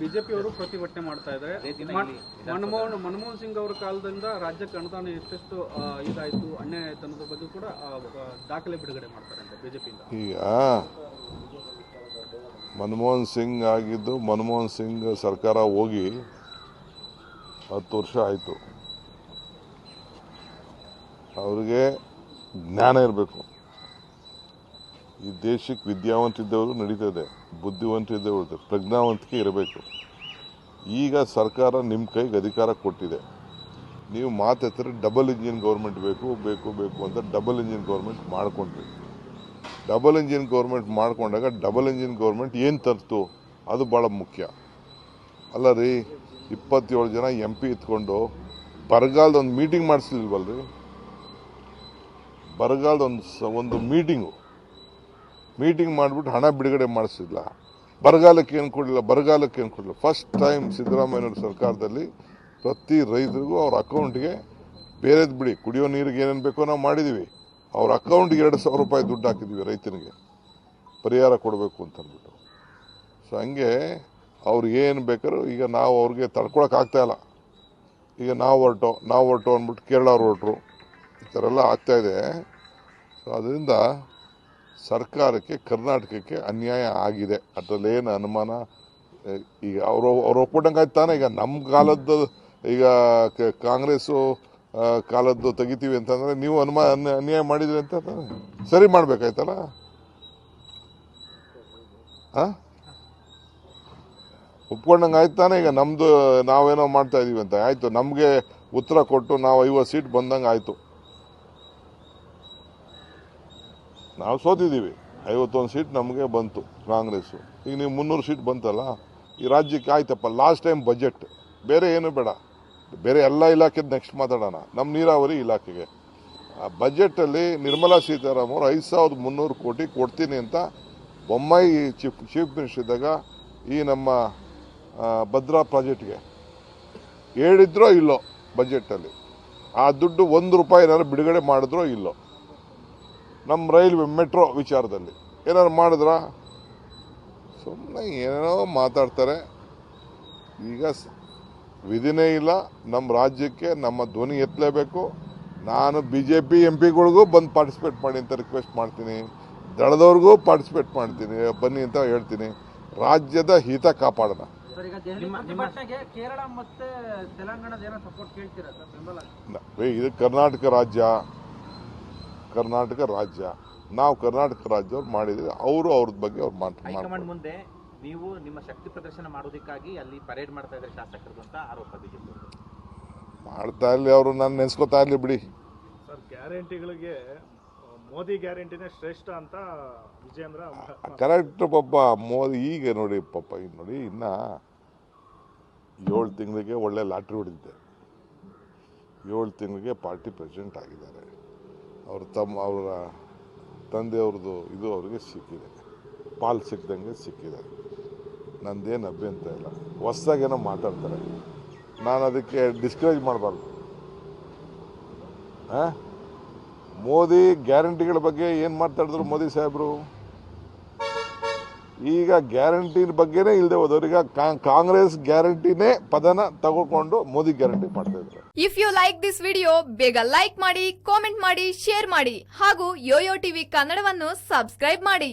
BJP ಅವರು ಪ್ರತಿಭಟನೆ ಮಾಡ್ತಾ ಇದ್ದಾರೆ. ಮನಮೋಹನ್ ಮನಮೋಹನ್ ಸಿಂಗ್ ಅವರ ಕಾಲದಿಂದ ರಾಜ್ಯಕ್ಕೆ ಅನುದಾನ ಎಷ್ಟೆಷ್ಟು ಇದಾಯಿತು ಅನ್ಯಾಯ ಆಯ್ತು ಅನ್ನೋದ್ರ ಬಗ್ಗೆ ಕೂಡ ದಾಖಲೆ ಬಿಡುಗಡೆ ಮಾಡ್ತಾರೆ ಅಂತ ಬಿಜೆಪಿಯಿಂದ. ಈಗ ಮನಮೋಹನ್ ಸಿಂಗ್ ಆಗಿದ್ದು ಮನಮೋಹನ್ ಸಿಂಗ್ ಸರ್ಕಾರ ಹೋಗಿ ಹತ್ತು ವರ್ಷ ಆಯಿತು. ಅವ್ರಿಗೆ ಜ್ಞಾನ ಇರಬೇಕು. ಈ ದೇಶಕ್ಕೆ ವಿದ್ಯಾವಂತ ಇದ್ದವರು ನಡೀತದೆ ಬುದ್ಧಿವಂತಿದ್ದವರು ಪ್ರಜ್ಞಾವಂತಿಕೆ ಇರಬೇಕು. ಈಗ ಸರ್ಕಾರ ನಿಮ್ಮ ಕೈಗೆ ಅಧಿಕಾರ ಕೊಟ್ಟಿದೆ. ನೀವು ಮಾತೆತ್ತರೆ ಡಬಲ್ ಇಂಜಿನ್ ಗೌರ್ಮೆಂಟ್ ಬೇಕು ಬೇಕು ಬೇಕು ಅಂತ ಡಬಲ್ ಇಂಜಿನ್ ಗೌರ್ಮೆಂಟ್ ಮಾಡ್ಕೊಂಡ್ರಿ. ಡಬಲ್ ಇಂಜಿನ್ ಗೌರ್ಮೆಂಟ್ ಮಾಡಿಕೊಂಡಾಗ ಡಬಲ್ ಇಂಜಿನ್ ಗೌರ್ಮೆಂಟ್ ಏನು ತರ್ತು? ಅದು ಭಾಳ ಮುಖ್ಯ. ಅಲ್ಲ ರೀ ಇಪ್ಪತ್ತೇಳು ಜನ ಎಂ ಪಿ ಇತ್ಕೊಂಡು ಬರಗಾಲದ ಒಂದು ಮೀಟಿಂಗ್ ಮಾಡಿಸ್ಲಿಲ್ವಲ್ರಿ ಬರಗಾಲದ ಒಂದು ಒಂದು ಮೀಟಿಂಗು ಮೀಟಿಂಗ್ ಮಾಡಿಬಿಟ್ಟು ಹಣ ಬಿಡುಗಡೆ ಮಾಡಿಸಿಲ್ಲ ಬರಗಾಲಕ್ಕೆ ಏನು ಕೊಡಲಿಲ್ಲ, ಬರಗಾಲಕ್ಕೆ ಏನು ಕೊಡಲಿಲ್ಲ. ಫಸ್ಟ್ ಟೈಮ್ ಸಿದ್ದರಾಮಯ್ಯನವ್ರ ಸರ್ಕಾರದಲ್ಲಿ ಪ್ರತಿ ರೈತರಿಗೂ ಅವ್ರ ಅಕೌಂಟ್ಗೆ ಬೇರೆದು ಬಿಡಿ, ಕುಡಿಯೋ ನೀರಿಗೆ ಏನೇನು ಬೇಕೋ ನಾವು ಮಾಡಿದ್ದೀವಿ ಅವ್ರ ಅಕೌಂಟ್ಗೆ ಎರಡು ಸಾವಿರ ರೂಪಾಯಿ ದುಡ್ಡು ಹಾಕಿದ್ವಿ ರೈತನಿಗೆ. ಪರಿಹಾರ ಕೊಡಬೇಕು ಅಂತ ಅಂದ್ಬಿಟ್ಟು. ಸೊ ಹಂಗೆ ಅವ್ರಿಗೆ ಏನು ಬೇಕಾದ್ರೂ ಈಗ ನಾವು ಅವ್ರಿಗೆ ತಡ್ಕೊಳಕ್ಕೆ ಆಗ್ತಾ ಇಲ್ಲ. ಈಗ ನಾವು ಹೊರಟು ನಾವು ಹೊರಟು ಅಂದ್ಬಿಟ್ಟು ಕೇರಳ ಹೊರಟರು. ಈ ಥರ ಎಲ್ಲ ಆಗ್ತಾಯಿದೆ ಸೊ ಅದರಿಂದ ಸರ್ಕಾರಕ್ಕೆ, ಕರ್ನಾಟಕಕ್ಕೆ ಅನ್ಯಾಯ ಆಗಿದೆ. ಅದರಲ್ಲೇನು ಅನುಮಾನ? ಈಗ ಅವರು, ಅವ್ರು ಒಪ್ಪಿಟ್ಟಂಗೆ ಆಯ್ತು ತಾನೇ? ಈಗ ನಮ್ಮ ಕಾಲದ್ದು, ಈಗ ಕಾಂಗ್ರೆಸ್ಸು ಕಾಲದ್ದು ತೆಗಿತೀವಿ ಅಂತಂದ್ರೆ ನೀವು ಅನ್ಯ- ಅನ್ಯಾಯ ಮಾಡಿದ್ರಿ ಅಂತ? ಸರಿ ಮಾಡಬೇಕಾಯ್ತಲ್ಲ? ಹಾಂ ಒಪ್ಕೊಂಡಂಗೆ ಆಯ್ತು ತಾನೆ? ಈಗ ನಮ್ಮದು ನಾವೇನೋ ಮಾಡ್ತಾ ಇದೀವಿ ಅಂತ. ಆಯ್ತು, ನಮಗೆ ಉತ್ತರ ಕೊಟ್ಟು ನಾವು ಐವತ್ತು ಸೀಟ್ ಬಂದಂಗೆ ಆಯ್ತು ನಾವು ಸೋತಿದ್ದೀವಿ. ಐವತ್ತೊಂದು ಸೀಟ್ ನಮಗೆ ಬಂತು ಕಾಂಗ್ರೆಸ್ಸು. ಈಗ ನೀವು ಮುನ್ನೂರು ಸೀಟ್ ಬಂತಲ್ಲ, ಈ ರಾಜ್ಯಕ್ಕೆ ಆಯ್ತಪ್ಪ ಲಾಸ್ಟ್ ಟೈಮ್ ಬಜೆಟ್ ಬೇರೆ ಏನು ಬೇಡ. ಬೇರೆ ಎಲ್ಲ ಇಲಾಖೆ ನೆಕ್ಸ್ಟ್ ಮಾತಾಡೋಣ. ನಮ್ಮ ನೀರಾವರಿ ಇಲಾಖೆಗೆ. ಆ ಬಜೆಟಲ್ಲಿ ನಿರ್ಮಲಾ ಸೀತಾರಾಮನ್ ಅವರು ಐದು ಸಾವಿರದ ಮುನ್ನೂರು ಕೋಟಿ ಕೊಡ್ತೀನಿ ಅಂತ ಬೊಮ್ಮಾಯಿ ಚೀಫ್ ಚೀಫ್ ಮಿನಿಸ್ಟರ್ ಇದ್ದಾಗ ಈ ನಮ್ಮ ಭದ್ರಾ ಪ್ರಾಜೆಕ್ಟ್ಗೆ ಹೇಳಿದ್ರೋ ಇಲ್ಲೋ ಬಜೆಟಲ್ಲಿ ಆ ದುಡ್ಡು ಒಂದು ರೂಪಾಯಿ ಏನಾದ್ರು ಬಿಡುಗಡೆ ಮಾಡಿದ್ರೋ ಇಲ್ಲೋ. ನಮ್ಮ ರೈಲ್ವೆ ಮೆಟ್ರೋ ವಿಚಾರದಲ್ಲಿ. ಏನಾದ್ರು ಮಾಡಿದ್ರಾ? ಸುಮ್ಮನೆ ಏನೇನೋ ಮಾತಾಡ್ತಾರೆ. ಈಗ ಸ್- ವಿಧಿನೇ ಇಲ್ಲ. ನಮ್ಮ ರಾಜ್ಯಕ್ಕೆ ನಮ್ಮ ಧ್ವನಿ ಎತ್ತಲೇಬೇಕು. ನಾನು ಬಿ ಜೆ ಪಿ ಎಂ ಪಿಗಳಿಗೂ ಬಂದು ಪಾರ್ಟಿಸಿಪೇಟ್ ಮಾಡಿ ಅಂತ ರಿಕ್ವೆಸ್ಟ್ ಮಾಡ್ತೀನಿ. ದಳದವ್ರಿಗೂ ಪಾರ್ಟಿಸಿಪೇಟ್ ಮಾಡ್ತೀನಿ. ಬನ್ನಿ ಅಂತ ಹೇಳ್ತೀನಿ. ರಾಜ್ಯದ ಹಿತ ಕಾಪಾಡೋಣ. ಸರ್ ಈಗ ದೆಹಲಿ ಪ್ರತಿಭಟನೆಗೆ ಕೇರಳ ಮತ್ತೆ ತೆಲಂಗಾಣದ ಏನೋ ಸಪೋರ್ಟ್ ಕೇಳ್ತೀರಾ ಸರ್ ಬೆಂಬಲ? ನ- ಇದು ಕರ್ನಾಟಕ ರಾಜ್ಯ. ಕರ್ನಾಟಕ ರಾಜ್ಯ. ನಾವು ಕರ್ನಾಟಕ ರಾಜ್ಯವ್ರು ಮಾಡಿದ್ರೆ ಅವರು ಅವ್ರ ಬಗ್ಗೆ ಅವ್ರು ಮಾತು ಹೈಕಮಾಂಡ್ ಮಾಡ್ತಾರೆ ಮುಂದೆ ನೀವು ನಿಮ್ಮ ಶಕ್ತಿ ಪ್ರದರ್ಶನ ಮಾಡೋದಕ್ಕಾಗಿ ಅಲ್ಲಿ ಪರೇಡ್ ಮಾಡ್ತಾ ಇದ್ದಾರೆ ಶಾಸಕರು ಅಂತ ಆರೋಪ ಬಿಜೆಪಿ ಮಾಡ್ತಾ ಇರಲಿ ಅವರು ನಾನು ನೆನೆಸ್ಕೊತಾ ಇರಲಿ ಬಿಡಿ. ಸರ್ ಗ್ಯಾರಂಟಿಗಳಿಗೆ ಮೋದಿ ಗ್ಯಾರಂಟಿನೇ ಶ್ರೇಷ್ಠ ಅಂತ ವಿಜೇಂದ್ರ ಕರೆಕ್ಟ್ ಪಾಪ ಮೋದಿ ಈಗ ನೋಡಿ ಪಾಪ ಈಗ ನೋಡಿ ಇನ್ನ ಏಳು ತಿಂಗಳಿಗೆ ಒಳ್ಳೆ ಲಾಟ್ರಿ ಹೊಡೆದಿದ್ದೆ ಏಳು ತಿಂಗಳಿಗೆ ಪಾರ್ಟಿ ಪ್ರೆಸಿಡೆಂಟ್ ಆಗಿದ್ದಾರೆ. ಅವ್ರ ತಮ್ಮ, ಅವರ ತಂದೆಯವ್ರದ್ದು ಇದು ಅವ್ರಿಗೆ ಸಿಕ್ಕಿದೆ. ಪಾಲ್ ಸಿಕ್ಕಿದಂಗೆ ಸಿಕ್ಕಿದೆ. ನಂದೇನು ಅಭ್ಯಂತರ ಇಲ್ಲ. ಹೊಸ್ದಾಗೇನೋ ಮಾತಾಡ್ತಾರೆ. ನಾನು ಅದಕ್ಕೆ ಡಿಸ್ಕರೇಜ್ ಮಾಡಬಾರ್ದು. ಹಾಂ? ಮೋದಿ ಗ್ಯಾರಂಟಿಗಳ ಬಗ್ಗೆ ಏನು ಮಾತಾಡಿದ್ರು ಮೋದಿ ಸಾಹೇಬರು? ಈಗ ಗ್ಯಾರಂಟಿ ಬಗ್ಗೆನೇ ಇಲ್ಲದೆ ಹೋದವ್ರು. ಕಾಂಗ್ರೆಸ್ ಗ್ಯಾರಂಟಿನೇ ಪದನ ತಗೊಂಡು ಮೋದಿ ಗ್ಯಾರಂಟಿ ಮಾಡ್ತಾ ಇದ್ದಾರೆ. If you like this video ಬೇಗ ಲೈಕ್ ಮಾಡಿ ಕಾಮೆಂಟ್ ಮಾಡಿ ಶೇರ್ ಮಾಡಿ ಹಾಗೂ ಯೋಯೋ ಟಿವಿ ಕನ್ನಡವನ್ನು ಸಬ್ಸ್ಕ್ರೈಬ್ ಮಾಡಿ.